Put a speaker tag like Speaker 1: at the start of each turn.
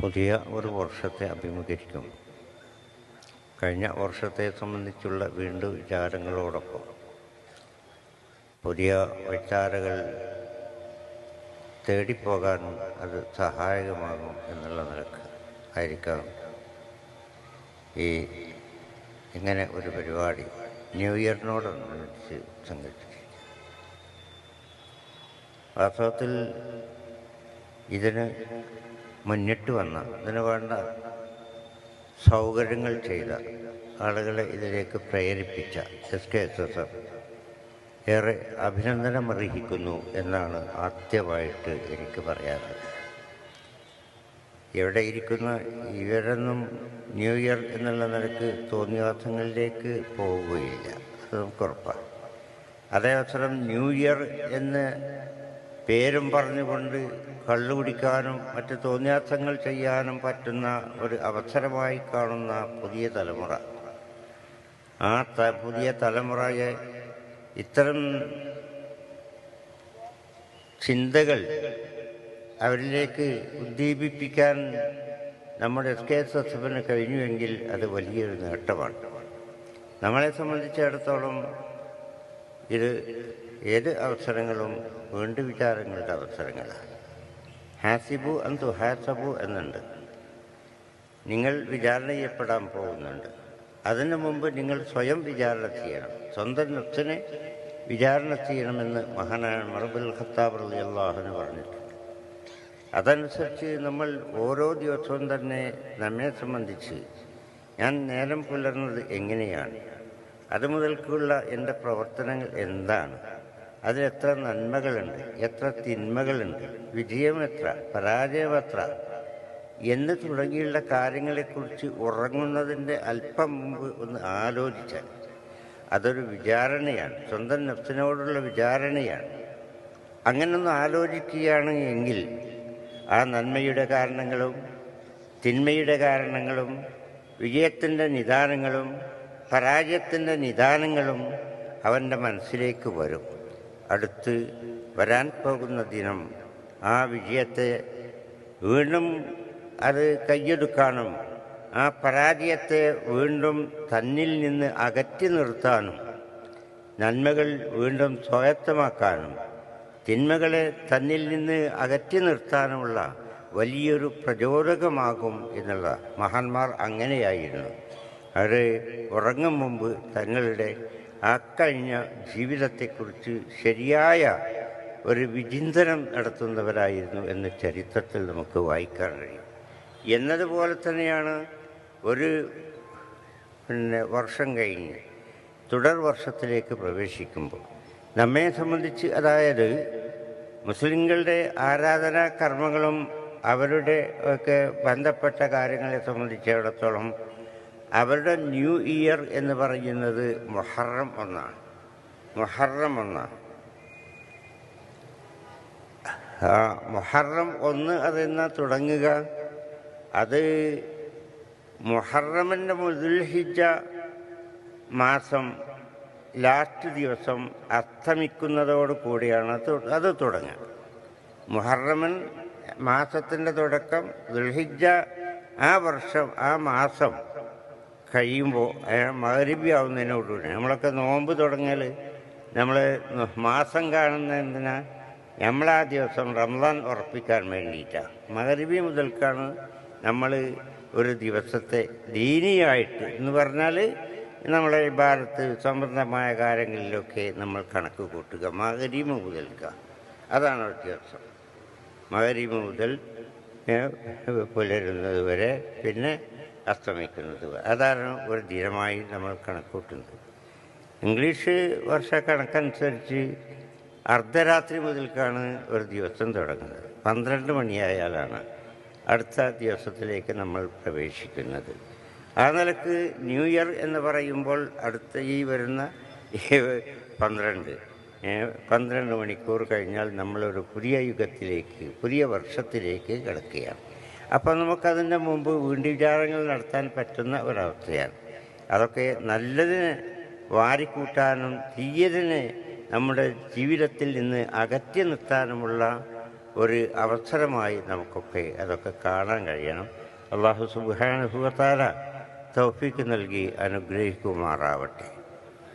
Speaker 1: പുതിയ ഒരു വർഷത്തെ അഭിമുഖീകരിക്കും കഴിഞ്ഞ വർഷത്തെ സംബന്ധിച്ചുള്ള വീണ്ടും വിചാരങ്ങളോടൊപ്പം പുതിയ വിചാരകൾ തേടിപ്പോകാനും അത് സഹായകമാകും എന്നുള്ള നിലയ്ക്ക് ആയിരിക്കാം ഈ ഇങ്ങനെ ഒരു പരിപാടി ന്യൂ ഇയറിനോടനുബന്ധിച്ച് സംഘടിപ്പിച്ചിരിക്കുന്നത്. വാസ്തവത്തിൽ ഇതിന് മുന്നിട്ട് വന്ന ഇതിന് വേണ്ട സൗകര്യങ്ങൾ ചെയ്ത ആളുകളെ ഇതിലേക്ക് പ്രേരിപ്പിച്ച S K S S F ഏറെ അഭിനന്ദനം അർഹിക്കുന്നു എന്നാണ് ആദ്യമായിട്ട് എനിക്ക് പറയാറ്. ഇവിടെ ഇരിക്കുന്ന ഇവരൊന്നും ന്യൂ ഇയർ എന്നുള്ള നിലയ്ക്ക് തോന്നിവാസങ്ങളിലേക്ക് പോവുകയില്ല. അത് നമുക്ക് ഉറപ്പാണ് അതേ അവസരം ന്യൂ ഇയർ എന്ന് പേരും പറഞ്ഞുകൊണ്ട് കള്ളു കുടിക്കാനും മറ്റ് തോന്നിയാർത്ഥങ്ങൾ ചെയ്യാനും പറ്റുന്ന ഒരു അവസരമായി കാണുന്ന പുതിയ തലമുറ. ആ ത പുതിയ തലമുറയെ ഇത്തരം ചിന്തകൾ അവരിലേക്ക് ഉദ്ദീപിപ്പിക്കാൻ നമ്മുടെ എസ് കെ എസ് എസ് കഴിഞ്ഞുവെങ്കിൽ അത് വലിയൊരു നേട്ടമാണ്. നമ്മളെ സംബന്ധിച്ചിടത്തോളം ഇത് ഏത് അവസരങ്ങളും വേണ്ട വിചാരങ്ങളുടെ അവസരങ്ങളാണ്. ഹാസിബു അന്തു ഹാസബു എന്നുണ്ട്. നിങ്ങൾ വിചാരണ ചെയ്യപ്പെടാൻ പോകുന്നുണ്ട്. അതിനു മുമ്പ് നിങ്ങൾ സ്വയം വിചാരണ ചെയ്യണം. സ്വന്തം നഫ്സിനെ വിചാരണ ചെയ്യണമെന്ന് മഹാനായ മറബുൽ ഖത്താബ് അലി അള്ളാഹുന് പറഞ്ഞിട്ടുണ്ട്. അതനുസരിച്ച് നമ്മൾ ഓരോ ദിവസവും തന്നെ നമ്മെ സംബന്ധിച്ച് ഞാൻ നേരം പുലർന്നത് എങ്ങനെയാണ്? അതുമുതൽക്കുള്ള എന്റെ പ്രവർത്തനങ്ങൾ എന്താണ്? അതിലെത്ര നന്മകളുണ്ട് എത്ര തിന്മകളുണ്ട് വിജയം എത്ര പരാജയം എത്ര എന്ന് തുടങ്ങിയുള്ള കാര്യങ്ങളെക്കുറിച്ച് ഉറങ്ങുന്നതിന്റെ അല്പം മുമ്പ് ഒന്ന് ആലോചിച്ചാൽ അതൊരു വിചാരണയാണ് സ്വന്തം നഫ്സിനോടുള്ള വിചാരണയാണ്. അങ്ങനൊന്ന് ആലോചിക്കുകയാണ് എങ്കിൽ ആ നന്മയുടെ കാരണങ്ങളും തിന്മയുടെ കാരണങ്ങളും വിജയത്തിന്റെ നിദാനങ്ങളും പരാജയത്തിന്റെ നിദാനങ്ങളും അവന്റെ മനസ്സിലേക്ക് വരും. അടുത്ത് വരാൻ പോകുന്ന ദിനം ആ വിജയത്തെ വീണ്ടും അത് കയ്യെടുക്കാനും ആ പരാജയത്തെ വീണ്ടും തന്നിൽ നിന്ന് അകറ്റി നിർത്താനും നന്മകൾ വീണ്ടും സ്വായത്തമാക്കാനും തിന്മകളെ തന്നിൽ നിന്ന് അകറ്റി നിർത്താനുമുള്ള വലിയൊരു പ്രചോദകമാകും എന്നുള്ള മഹാന്മാർ അങ്ങനെയായിരുന്നു. അവർ ഉറങ്ങും മുമ്പ് തങ്ങളുടെ ആ കഴിഞ്ഞ ജീവിതത്തെക്കുറിച്ച് ശരിയായ ഒരു വിചിന്തനം നടത്തുന്നവരായിരുന്നു എന്ന് ചരിത്രത്തിൽ നമുക്ക് വായിക്കാൻ കഴിയും. എന്നതുപോലെ തന്നെയാണ് ഒരു പിന്നെ വർഷം കഴിഞ്ഞ് തുടർ വർഷത്തിലേക്ക് പ്രവേശിക്കുമ്പോൾ നമ്മെ സംബന്ധിച്ച് അതായത് മുസ്ലിങ്ങളുടെ ആരാധനാ കർമ്മങ്ങളും അവരുടെ ഒക്കെ ബന്ധപ്പെട്ട കാര്യങ്ങളെ സംബന്ധിച്ചിടത്തോളം അവരുടെ ന്യൂ ഇയർ എന്ന് പറയുന്നത് മൊഹറം ഒന്നാണ്. മൊഹറം ഒന്നാണ് മൊഹറം ഒന്ന് അതെന്നാ തുടങ്ങുക? അത് മൊഹറമിന്റെ മുതുൽഹിജ മാസം ലാസ്റ്റ് ദിവസം അസ്തമിക്കുന്നതോട് കൂടിയാണ് അത് തുടങ്ങുക. മുഹറമൻ മാസത്തിന്റെ തുടക്കം ദുൽഹിജ ആ വർഷം ആ മാസം കഴിയുമ്പോൾ മകരിബി ആവുന്നതിനോടുകൂടി നമ്മളൊക്കെ നോമ്പ് തുടങ്ങിയാൽ നമ്മൾ മാസം കാണുന്ന എന്തിനാ? നമ്മളാ ദിവസം റംസാൻ ഉറപ്പിക്കാൻ വേണ്ടിയിട്ടാണ് മകരിബി മുതൽക്കാണ് നമ്മൾ ഒരു ദിവസത്തെ ദീനിയായിട്ട് എന്ന് പറഞ്ഞാൽ നമ്മളെ ഭാരത്ത് സംബന്ധമായ കാര്യങ്ങളിലൊക്കെ നമ്മൾ കണക്ക് കൂട്ടുക മകരീമ മുതൽക്ക. അതാണ് വ്യത്യാസം. മകരീമ മുതൽ പുലരുന്നത് വരെ. പിന്നെ അസ്തമിക്കുന്നത് അതാണ് ഒരു ദിനമായി നമ്മൾ കണക്കൂട്ടുന്നത്. ഇംഗ്ലീഷ് വർഷ കണക്കനുസരിച്ച് അർദ്ധരാത്രി മുതൽക്കാണ് ഒരു ദിവസം തുടങ്ങുന്നത്. പന്ത്രണ്ട് മണിയായാലാണ് അടുത്ത ദിവസത്തിലേക്ക് നമ്മൾ പ്രവേശിക്കുന്നത്. ആ നിലയ്ക്ക് ന്യൂ ഇയർ എന്ന് പറയുമ്പോൾ അടുത്ത ഈ വരുന്ന പന്ത്രണ്ട് പന്ത്രണ്ട് മണിക്കൂർ കഴിഞ്ഞാൽ നമ്മളൊരു പുതിയ യുഗത്തിലേക്ക് പുതിയ വർഷത്തിലേക്ക് കിടക്കുകയാണ്. അപ്പോൾ നമുക്കതിന്റെ മുമ്പ് വീണ്ടും വിചാരങ്ങൾ നടത്താൻ പറ്റുന്ന ഒരവസ്ഥയാണ്. അതൊക്കെ നല്ലതിന് വാരിക്കൂട്ടാനും തീയതിനെ നമ്മുടെ ജീവിതത്തിൽ നിന്ന് അകറ്റി നിർത്താനുമുള്ള ഒരു അവസരമായി നമുക്കൊക്കെ അതൊക്കെ കാണാൻ കഴിയണം. അള്ളാഹു സുബാനുഭവത്താല തൗഫീക്ക് നൽകി അനുഗ്രഹിക്കുമാറാവട്ടെ.